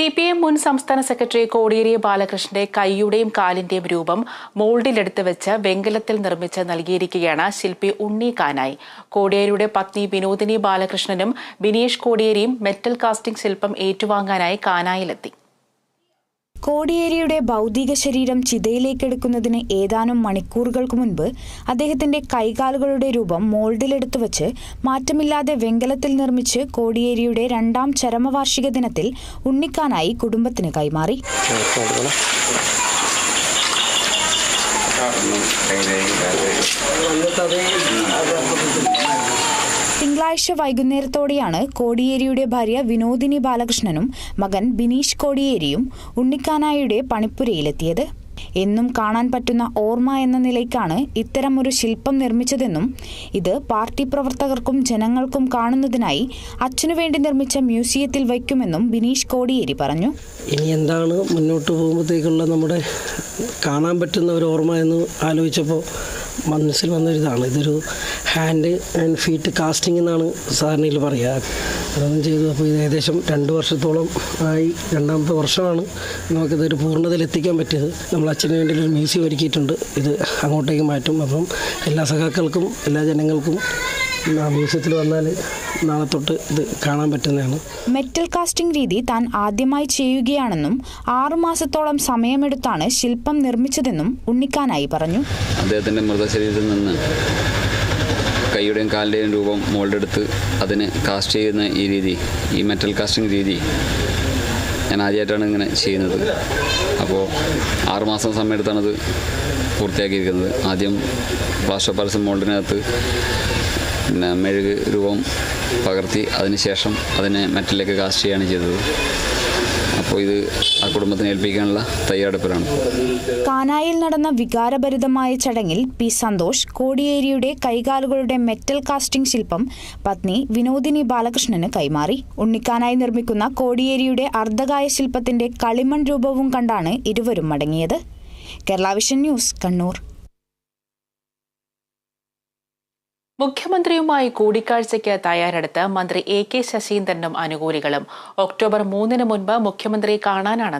C P M മുൻ സംസ്ഥാന secretary Kodiyeri ബാലകൃഷ്ണന്റെ കൈയുടെയും കാലിന്റെയും രൂപം മോൾഡിലെടുത്ത് വെച്ച് വെങ്കലത്തിൽ നിർമ്മിച്ച് നൽകിയിരിക്കുകയാണ് ശില്പി ഉണ്ണി കാനായി. കോടിയേരിയുടെ പത്നി വിനോദിനി ബാലകൃഷ്ണനും ബിനീഷ് കോടിയേരിയും മെറ്റൽ കാസ്റ്റിംഗ് ശില്പം ഏറ്റുവാങ്ങാനായി കാനായിലെത്തി. കോടിയേരിയുടെ ഭൗതിക ശരീരം ചിതയിലേക്കെടുക്കുന്നതിന് ഏതാനും മണിക്കൂറുകൾക്ക് മുൻപ് അദ്ദേഹത്തിന്റെ കൈകാലുകളുടെ രൂപം മോൾഡിലെടുത്തു വച്ച് മാറ്റമില്ലാതെ വെങ്കലത്തിൽ നിർമ്മിച്ച് കോടിയേരിയുടെ രണ്ടാം ചരമവാർഷിക ദിനത്തിൽ ഉണ്ണിക്കാനായി കുടുംബത്തിന് കൈമാറി. തിങ്കളാഴ്ച വൈകുന്നേരത്തോടെയാണ് കോടിയേരിയുടെ ഭാര്യ വിനോദിനി ബാലകൃഷ്ണനും മകൻ ബിനീഷ് കോടിയേരിയും ഉണ്ണിക്കാനായുടെ പണിപ്പുരയിലെത്തിയത്. എന്നും കാണാൻ പറ്റുന്ന ഓർമ്മ എന്ന നിലയ്ക്കാണ് ഇത്തരമൊരു ശില്പം നിർമ്മിച്ചതെന്നും ഇത് പാർട്ടി പ്രവർത്തകർക്കും ജനങ്ങൾക്കും കാണുന്നതിനായി അച്ഛനു വേണ്ടി നിർമ്മിച്ച മ്യൂസിയത്തിൽ വയ്ക്കുമെന്നും ബിനീഷ് കോടിയേരി പറഞ്ഞു. ഇനി എന്താണ് മുന്നോട്ട് പോകുമ്പോഴത്തേക്കുള്ള നമ്മുടെ കാണാൻ പറ്റുന്ന ഒരു ഓർമ്മ എന്ന് ആലോചിച്ചപ്പോൾ മനസ്സിൽ വന്നൊരിതാണ്. ഇതൊരു ഹാൻഡ് ആൻഡ് ഫീറ്റ് കാസ്റ്റിംഗ് എന്നാണ് സാധാരണയിൽ പറയുക അതൊന്നും ചെയ്തു അപ്പോൾ ഇത് ഏകദേശം രണ്ട് വർഷത്തോളം ആയി. രണ്ടാമത്തെ വർഷമാണ് നമുക്കിതൊരു പൂർണതയിൽ എത്തിക്കാൻ പറ്റിയത്. നമ്മൾ അച്ഛന് വേണ്ടി ഒരു മ്യൂസിയം ഒരുക്കിയിട്ടുണ്ട്. ഇത് അങ്ങോട്ടേക്ക് മാറ്റും. അപ്പം എല്ലാ സഖാക്കൾക്കും എല്ലാ ജനങ്ങൾക്കും ആ മ്യൂസിയത്തിൽ വന്നാൽ നാളെ തൊട്ട് ഇത് കാണാൻ പറ്റുന്നതാണ്. മെറ്റൽ കാസ്റ്റിംഗ് രീതി താൻ ആദ്യമായി ചെയ്യുകയാണെന്നും ആറുമാസത്തോളം സമയമെടുത്താണ് ശില്പം നിർമ്മിച്ചതെന്നും ഉണ്ണിക്കാനായി പറഞ്ഞു. അദ്ദേഹത്തിന്റെ മൃതശരീരത്തിൽ നിന്ന് കൈയുടെയും കാലിന്റെയും രൂപം മോൾഡെടുത്ത് അതിന് കാസ്റ്റ് ചെയ്യുന്ന ഈ രീതി ഈ മെറ്റൽ കാസ്റ്റിംഗ് രീതി ഞാൻ ആദ്യമായിട്ടാണ് ഇങ്ങനെ ചെയ്യുന്നത്. അപ്പോൾ ആറുമാസം സമയമെടുത്താണത് പൂർത്തിയാക്കിയിരിക്കുന്നത്. ആദ്യം പ്ലാസ്റ്റർ പാലസ് മോൾഡിനകത്ത് പിന്നെ മെഴുക് രൂപം പകർത്തി അതിനുശേഷം അതിനെ മെറ്റലിലേക്ക് കാസ്റ്റ് ചെയ്യുകയാണ് ചെയ്തത്. അപ്പോൾ ഇത് ആ കുടുംബത്തിന് ഏൽപ്പിക്കാനുള്ള തയ്യാറെടുപ്പിലാണ്. കാനായിൽ നടന്ന വികാരഭരിതമായ ചടങ്ങിൽ പി സന്തോഷ് കോടിയേരിയുടെ കൈകാലുകളുടെ മെറ്റൽ കാസ്റ്റിംഗ് ശില്പം പത്നി വിനോദിനി ബാലകൃഷ്ണന് കൈമാറി. ഉണ്ണിക്കാനായി നിർമ്മിക്കുന്ന കോടിയേരിയുടെ അർദ്ധകായ ശില്പത്തിന്റെ കളിമൺ രൂപവും കണ്ടാണ് ഇരുവരും മടങ്ങിയത്. Kerala Vision News Kannur. മുഖ്യമന്ത്രിയുമായി കൂടിക്കാഴ്ചയ്ക്ക് തയ്യാറെടുത്ത് മന്ത്രി എ കെ ശശീന്ദ്രനും അനുകൂലികളും. ഒക്ടോബർ മൂന്നിന് മുൻപ് മുഖ്യമന്ത്രി കാണാനാണ്